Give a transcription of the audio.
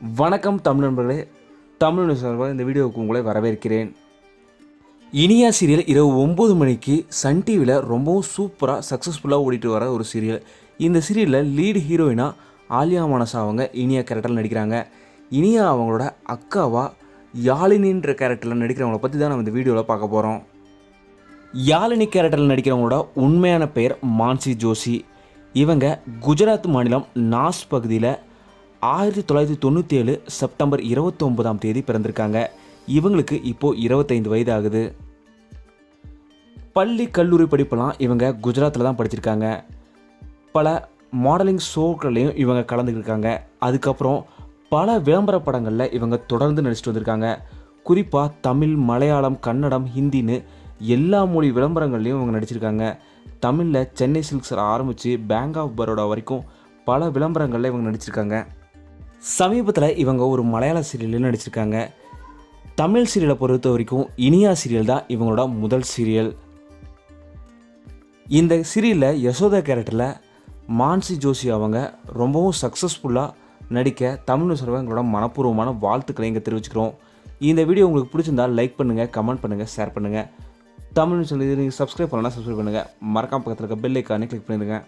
வணக்கம் தமிழ் நண்பர்களே. தமிழ் நியூஸ் இந்த வீடியோவுக்கு உங்களை வரவேற்கிறேன். இனியா சீரியல் இரவு ஒம்பது மணிக்கு சன் டிவியில் ரொம்பவும் சூப்பராக சக்ஸஸ்ஃபுல்லாக ஓடிட்டு வர ஒரு சீரியல். இந்த சீரியலில் லீடு ஹீரோயினாக ஆலியா மனசா அவங்க இனியா கேரக்டரில் நடிக்கிறாங்க. இனியா அவங்களோட அக்காவா யாழினின்ற கேரக்டரில் நடிக்கிறவங்கள பற்றி தான் நம்ம இந்த வீடியோவில் பார்க்க போகிறோம் யாழினி கேரக்டரில் நடிக்கிறவங்களோட உண்மையான பெயர் மான்சி ஜோஷி. இவங்க குஜராத் மாநிலம் நாஸ் பகுதியில் ஆயிரத்தி தொள்ளாயிரத்தி தொண்ணூற்றி ஏழு செப்டம்பர் இருபத்தொம்போதாம் தேதி பிறந்திருக்காங்க. இவங்களுக்கு இப்போது இருபத்தைந்து வயது ஆகுது பள்ளி கல்லூரி படிப்பெல்லாம் இவங்க குஜராத்தில் தான் படிச்சிருக்காங்க. பல மாடலிங் ஷோக்கள்லையும் இவங்க கலந்துக்கிருக்காங்க அதுக்கப்புறம் பல விளம்பர படங்களில் இவங்க தொடர்ந்து நடிச்சிட்டு வந்திருக்காங்க. குறிப்பாக தமிழ் மலையாளம் கன்னடம் ஹிந்தின்னு எல்லா மொழி விளம்பரங்கள்லையும் இவங்க நடிச்சிருக்காங்க. தமிழில் சென்னை சில்க்ஸில் ஆரம்பித்து பேங்க் ஆஃப் பரோடா வரைக்கும் பல விளம்பரங்களில் இவங்க நடிச்சிருக்காங்க. சமீபத்தில் இவங்க ஒரு மலையாள சீரியலில் நடிச்சிருக்காங்க. தமிழ் சீரியலை பொறுத்த வரைக்கும் இனியா சீரியல் தான் இவங்களோட முதல் சீரியல் இந்த சீரியலில் யசோதா கேரக்டரில் மான்சி ஜோஷி அவங்க ரொம்பவும் சக்ஸஸ்ஃபுல்லாக நடிக்க தமிழ் சொல்வ எங்களோட மனப்பூர்வமான வாழ்த்துக்களை இங்கே தெரிவிச்சுக்கிறோம். இந்த வீடியோ உங்களுக்கு பிடிச்சிருந்தா லைக் பண்ணுங்கள் கமெண்ட் பண்ணுங்கள் ஷேர் பண்ணுங்கள் தமிழ் சொல்லி நீங்கள் சப்ஸ்கிரைப் பண்ணலாம் சப்ஸ்கிரைப் பண்ணுங்கள் மறக்காம பக்கத்தில் இருக்க பெல் ஐக்கானே கிளிக் பண்ணிடுங்க.